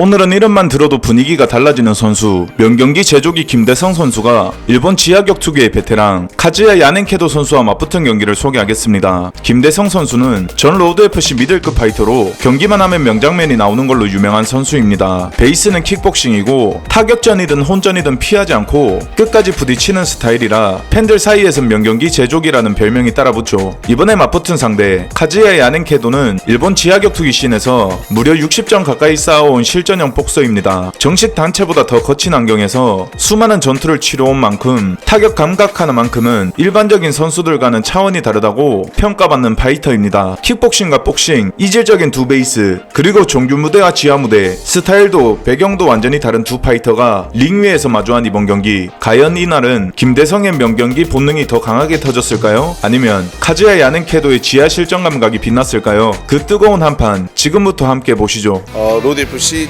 오늘은 이름만 들어도 분위기가 달라지는 선수 명경기 제조기 김대성 선수가 일본 지하 격 투기의 베테랑 카즈야 야넨케도 선수와 맞붙은 경기를 소개하겠습니다. 김대성 선수는 전 로드 FC 미들급 파이터로 경기만 하면 명장면이 나오는 걸로 유명한 선수입니다. 베이스는 킥복싱이고 타격전이든 혼전이든 피하지 않고 끝까지 부딪히는 스타일이라 팬들 사이에선 명경기 제조기라는 별명이 따라붙죠. 이번에 맞붙은 상대 카즈야 야넨케도는 일본 지하 격 투기 씬에서 무려 60전 가까이 쌓아온 실전 형 복서입니다. 정식 단체보다 더 거친 환경에서 수많은 전투를 치러온 만큼 타격 감각 하나만큼은 일반적인 선수들과는 차원이 다르다고 평가받는 파이터입니다. 킥복싱과 복싱, 이질적인 두 베이스, 그리고 종교 무대와 지하 무대, 스타일도 배경도 완전히 다른 두 파이터가 링 위에서 마주한 이번 경기. 과연 이날은 김대성의 명경기 본능이 더 강하게 터졌을까요? 아니면 카즈야 야넨케도의 지하 실전 감각이 빛났을까요? 그 뜨거운 한판 지금부터 함께 보시죠. 어, 로드 FC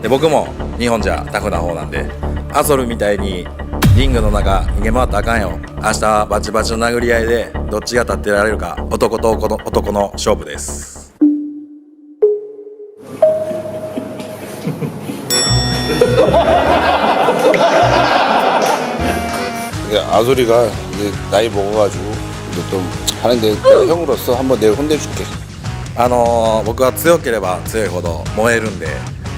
で僕も日本じゃタフな方なんでアソルみたいにリングの中逃げ回ったらあかんよ明日はバチバチの殴り合いでどっちが立ってられるか男と男の男の勝負です。 이게 아소리가 이제 나이 먹어가지고 이제 좀 하는데 내가 형으로서 한번 내일 혼내줄게. あのー僕は強ければ強いほど燃えるんで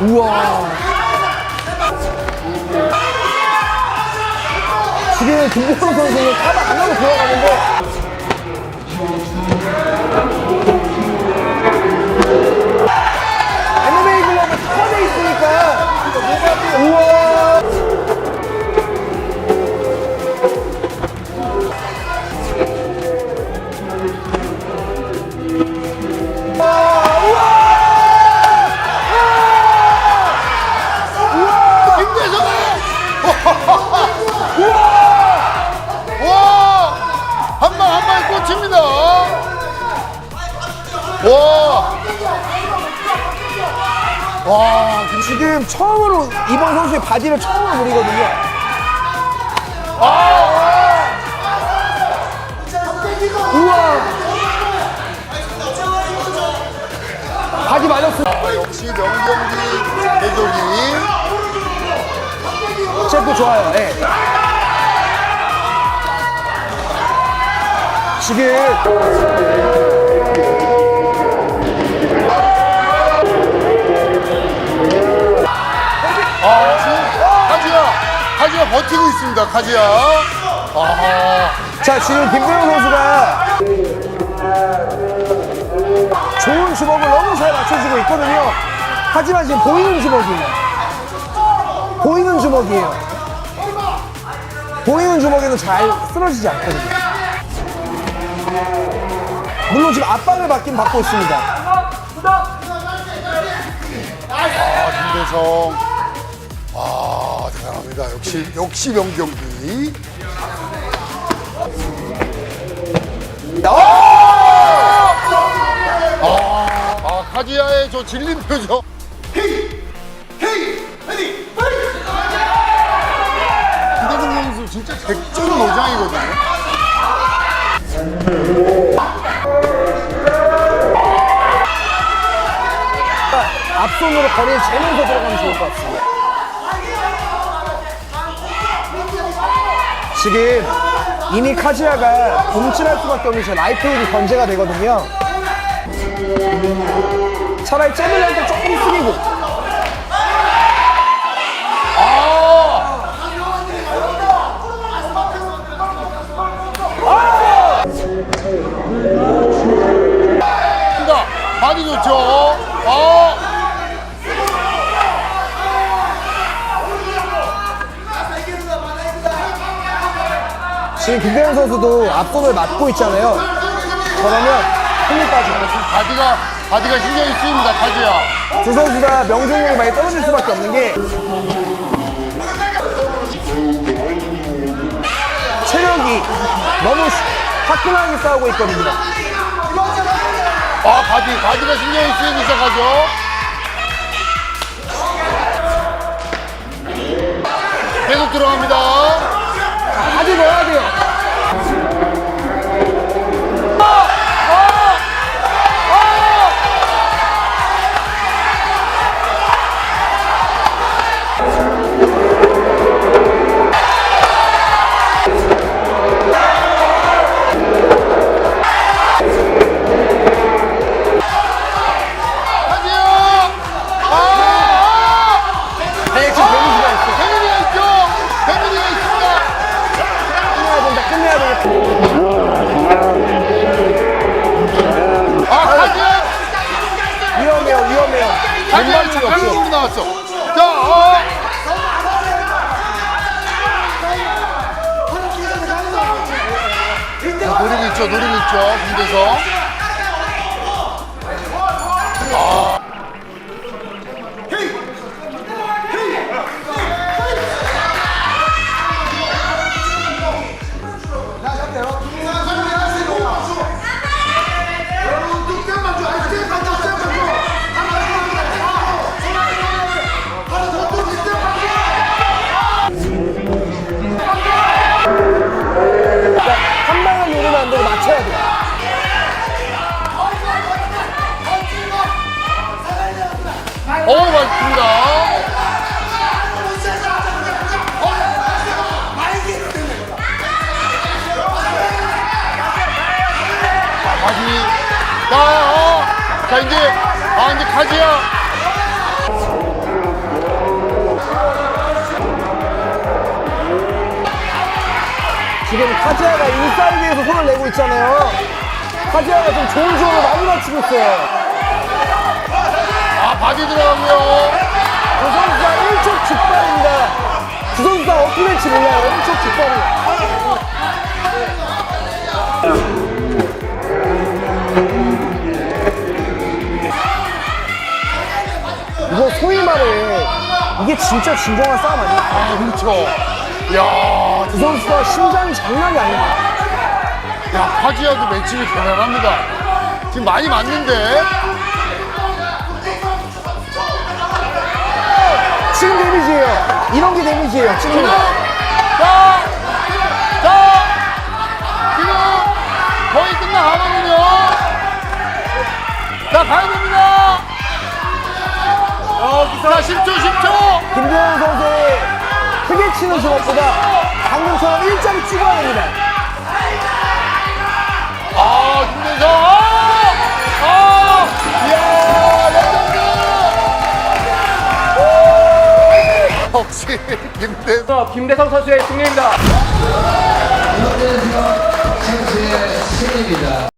우와. 지금 김보성 선수는 타박 안 하고 들어가는데 와! 와, 지금 처음으로 이번 선수의 바지를 처음으로 노리거든요 우와 바지 맞았어 역시 명경기 대조기. 셰프 좋아요 예. 지금 있습니다. 카지야. 아, 자 지금 김도영 선수가 좋은 주먹을 너무 잘 맞춰주고 있거든요. 하지만 지금 보이는 주먹이에요. 보이는 주먹이에요. 보이는 주먹에는 잘 쓰러지지 않거든요. 물론 지금 압박을 받긴 받고 있습니다. 김대성. 아, 대단합니다. 역시, 역시 명경기. 아, 카지야의 저 질린 표정. 선수 진짜 백전 노장이거든요. 앞손으로 거리를 재면서 들어가면 좋을 것 같습니다. 지금 이미 카지아가 움찔할 수밖에 없는 저 라이트 훅이 견제가 되거든요. 차라리 또 조금 숙이고. 자, 바디 좋죠. 어. 지금 김대현 선수도 앞손을 맞고 있잖아요. 그러면 힘이 빠지고. 바디가 바디가 신경이 쓰입니다. 카즈야. 두 선수 다 명중률이 많이 떨어질 수밖에 없는 게 체력이 너무 화끈하게 싸우고 있거든요. 아, 바디 바디가 신경이 쓰이기 시작하죠. 계속 들어갑니다. 나왔어. 자, 어. 자, 노리고 있죠, 노리고 있죠, 군대에서. 한 어, 맞습니다. 자, 다시. 자, 어. 자, 이제, 아, 이제 카즈야. 지금 카지아가 인사이드에서 손을 내고 있잖아요. 카지아가 좀 좋은 조합을 많이 맞추고 있어요. 아, 바디 들어가고요. 두 선수가 1초 직발입니다. 두 선수 다 어떻게 될지 몰라요. 1초 직발이. 이거 소위 말해 이게 진짜 진정한 싸움 아니에요? 아, 그렇죠. 야, 두 선수가 심장이 장난이 아닙니다. 야, 카즈야도 매칭이 대단합니다. 지금 많이 맞는데. 지금 데미지예요. 이런 게 데미지예요. 지금. 자, 자, 지금 거의 끝나가거든요. 자, 가야 됩니다. 자, 10초, 10초. 김대현 선수의 크게 치는 주먹보다 방금처럼 일자리 찍어야 됩니다. 김대성. 김대성 선수의 승리입니다. 선수의 승리입니다.